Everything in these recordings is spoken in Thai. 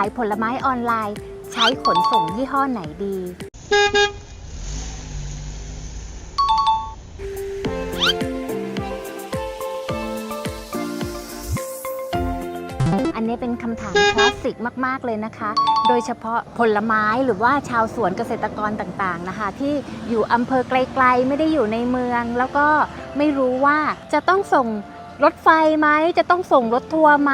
ายผลไม้ออนไลน์ ใช้ขนส่งยี่ห้อไหนดี อันนี้เป็นคำถามคลาสสิกมาก ๆ เลยนะคะ โดยเฉพาะผลไม้หรือว่าชาวสวนเกษตรกรต่าง ๆ นะคะ ที่อยู่อำเภอไกล ๆ ไม่ได้อยู่ในเมือง แล้วก็ไม่รู้ว่าจะต้องส่ง รถไฟไหมจะต้องส่งรถทัวร์ไหม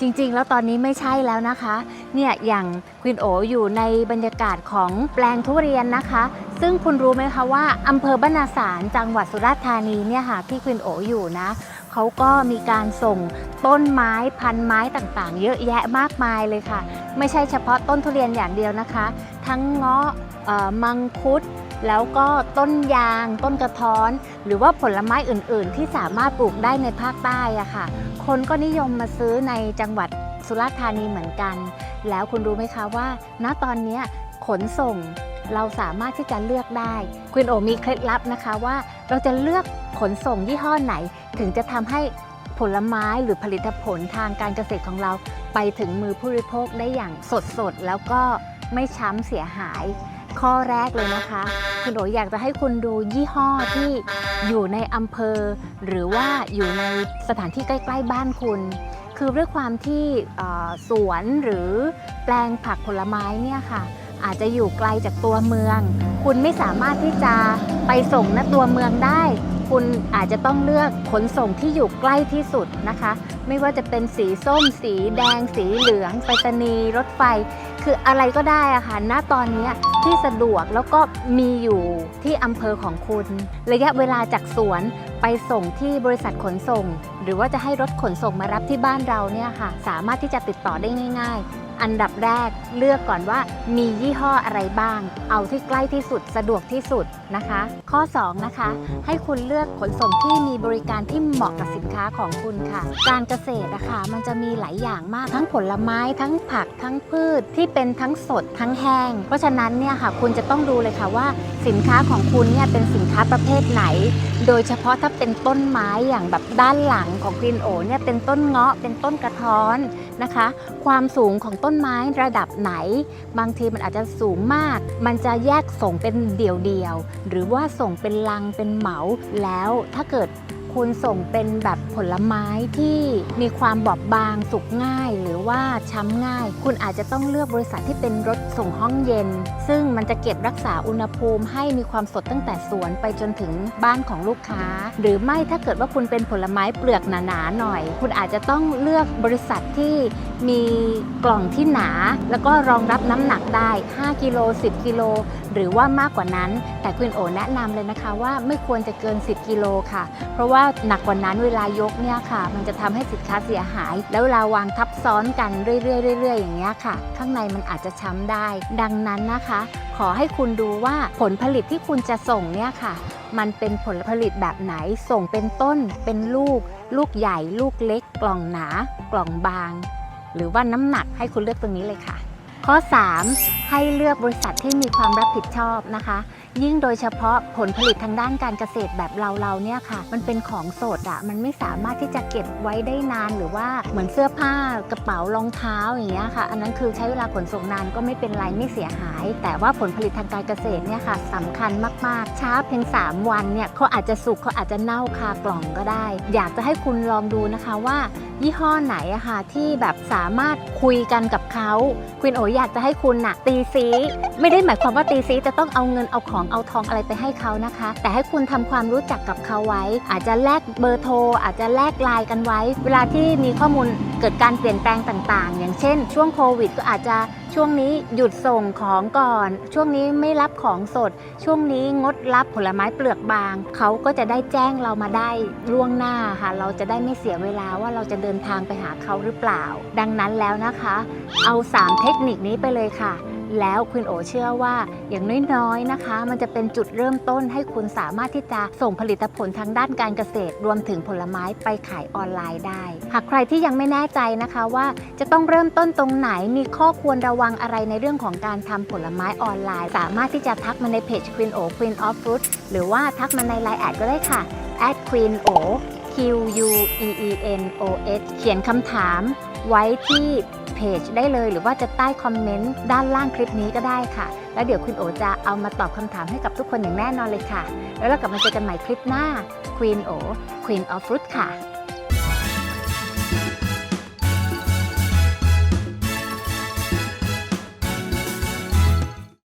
จริง ๆ แล้วตอนนี้ไม่ใช่แล้วนะคะ เนี่ยอย่างควินโออยู่ในบรรยากาศของแปลงทุเรียนนะคะ ซึ่งคุณรู้ไหมคะว่าอำเภอบ้านนาสารจังหวัดสุราษฎร์ธานีเนี่ยค่ะที่ควินโออยู่นะเขาก็มีการส่งต้นไม้พันไม้ต่างๆ เยอะแยะมากมายเลยค่ะ ไม่ใช่เฉพาะต้นทุเรียนอย่างเดียวนะคะ ทั้งเงาะเอ่อมังคุดแล้วก็ต้นยาง ต้นกระท้อน หรือว่าผลไม้อื่น ๆ ที่สามารถปลูกได้ในภาคใต้อะค่ะ คนก็นิยมมาซื้อในจังหวัดสุราษฎร์ธานีเหมือนกัน แล้วคุณรู้ไหมคะว่า ณตอนนี้ขนส่งเราสามารถที่จะเลือกได้ คุณโอมีเคล็ดลับนะคะว่าเราจะเลือกขนส่งยี่ห้อไหน ถึงจะทำให้ผลไม้หรือผลิตผลทางการเกษตรของเรา ไปถึงมือผู้บริโภคได้อย่างสดๆแล้วก็ไม่ช้ำเสียหาย ข้อแรกเลยนะคะคุณโออยากจะให้คุณดูยี่ห้อที่อยู่ในอำเภอ หรือว่าอยู่ในสถานที่ใกล้ ๆ บ้านคุณ คือด้วยความที่สวนหรือแปลงผักผลไม้เนี่ยค่ะ อาจจะอยู่ไกลจากตัวเมือง คุณไม่สามารถที่จะไปส่งณตัวเมืองได้ คุณอาจจะต้องเลือกขนส่งที่อยู่ใกล้ที่สุดนะคะ ไม่ว่าจะเป็นสีส้ม สีแดง สีเหลืองไปรษณีย์รถไฟ คืออะไรก็ได้อะค่ะณตอนนี้ที่สะดวกแล้วก็มีอยู่ที่อำเภอของคุณ ระยะเวลาจากสวนไปส่งที่บริษัทขนส่ง หรือว่าจะให้รถขนส่งมารับที่บ้านเราเนี่ยค่ะ สามารถที่จะติดต่อได้ง่าย ๆอันดับแรกเลือกก่อนว่ามียี่ห้ออะไรบ้าง เอาที่ใกล้ที่สุดสะดวกที่สุดนะคะ ข้อ 2 นะคะ ให้คุณเลือกขนส่งที่มีบริการที่เหมาะกับสินค้าของคุณค่ะ การเกษตรอะค่ะมันจะมีหลายอย่างมากทั้งผลไม้ทั้งผักทั้งพืชที่เป็นทั้งสดทั้งแห้ง เพราะฉะนั้นเนี่ยค่ะคุณจะต้องดูเลยค่ะว่าสินค้าของคุณเนี่ยเป็นสินค้าประเภทไหน โดยเฉพาะถ้าเป็นต้นไม้อย่างแบบด้านหลังของกรีนโอเนี่ยเป็นต้นเงาะเป็นต้นกระท้อนนะคะ ความสูงของต้นไม้ระดับไหน บางทีมันอาจจะสูงมาก มันจะแยกส่งเป็นเดี่ยวๆหรือว่าส่งเป็นลังเป็นเหมาแล้วถ้าเกิด คุณส่งเป็นแบบผลไม้ที่มีความบอบบางสุกง่าย หรือว่าช้ำง่าย คุณอาจจะต้องเลือกบริษัทที่เป็นรถส่งห้องเย็น ซึ่งมันจะเก็บรักษาอุณหภูมิให้มีความสดตั้งแต่สวนไปจนถึงบ้านของลูกค้า หรือไม่ถ้าเกิดว่าคุณเป็นผลไม้เปลือกหนาๆหน่อย คุณอาจจะต้องเลือกบริษัทที่มีกล่องที่หนา แล้วก็รองรับน้ำหนักได้ 5 กิโล 10 กิโล หรือว่ามากกว่านั้น แต่คุณโอแนะนำเลยนะคะว่าไม่ควรจะเกิน 10 กิโลค่ะ เพราะว่าหนักกว่านั้นเวลายกเนี่ยค่ะ มันจะทำให้สินค้าเสียหาย แล้วเวลาวางทับซ้อนกันเรื่อยๆเรื่อยๆอย่างเงี้ยค่ะ ข้างในมันอาจจะช้ำได้ ดังนั้นนะคะ ขอให้คุณดูว่าผลผลิตที่คุณจะส่งเนี่ยค่ะมันเป็นผลผลิตแบบไหนส่งเป็นต้นเป็นลูก ลูกใหญ่ ลูกเล็ก กล่องหนา กล่องบาง หรือว่าน้ำหนักให้คุณเลือกตรงนี้เลยค่ะ ข้อ 3 ให้เลือกบริษัทที่มีความรับผิดชอบนะคะ ยิ่งโดยเฉพาะผลผลิตทางด้านการเกษตรแบบเราๆเนี่ยค่ะ มันเป็นของสดอะมันไม่สามารถที่จะเก็บไว้ได้นานหรือว่าเหมือนเสื้อผ้ากระเป๋ารองเท้าอย่างเงี้ยค่ะ อันนั้นคือใช้เวลาขนส่งนานก็ไม่เป็นไรไม่เสียหาย แต่ว่าผลผลิตทางการเกษตรเนี่ยค่ะสำคัญมากๆช้าเพียง3 วันเนี่ยเขาอาจจะสุกเขาอาจจะเน่าคากล่องก็ได้ อยากจะให้คุณลองดูนะคะว่ายี่ห้อไหนอะค่ะที่แบบสามารถคุยกันกับเขาคุณโออยากจะให้คุณน่ะตีซี ไม่ได้หมายความว่าตีซีจะต้องเอาเงินเอาของเอาทองอะไรไปให้เขานะคะ แต่ให้คุณทำความรู้จักกับเขาไว้ อาจจะแลกเบอร์โทร อาจจะแลกไลน์กันไว้ เวลาที่มีข้อมูลเกิดการเปลี่ยนแปลงต่างๆ อย่างเช่น ช่วงโควิดก็อาจจะช่วงนี้หยุดส่งของก่อน ช่วงนี้ไม่รับของสด ช่วงนี้งดรับผลไม้เปลือกบาง เขาก็จะได้แจ้งเรามาได้ล่วงหน้าค่ะ เราจะได้ไม่เสียเวลาว่าเราจะเดินทางไปหาเขาหรือเปล่า ดังนั้นแล้วนะคะ เอา 3 เทคนิคนี้ไปเลยค่ะ แล้วคุณโอเชื่อว่าอย่างน้อยๆนะคะ มันจะเป็นจุดเริ่มต้นให้คุณสามารถที่จะส่งผลิตผลทางด้านการเกษตร รวมถึงผลไม้ไปขายออนไลน์ได้ หากใครที่ยังไม่แน่ใจนะคะว่าจะต้องเริ่มต้นตรงไหนมีข้อควรระวังอะไรในเรื่องของการทำผลไม้ออนไลน์ สามารถที่จะทักมาในเพจ Queen O Queen of Fruit หรือว่าทักมาในไลน์แอดก็ได้ค่ะ queen o q u e e n o s เขียนคำถามไว้ที่ เพจได้เลย หรือว่าจะใต้คอมเมนต์ด้านล่างคลิปนี้ก็ได้ค่ะ แล้วเดี๋ยวคุณโอจะเอามาตอบคำถามให้กับทุกคนอย่างแน่นอนเลยค่ะ แล้วเรากลับมาเจอกันใหม่คลิปหน้า Queen O Queen of Fruit ค่ะ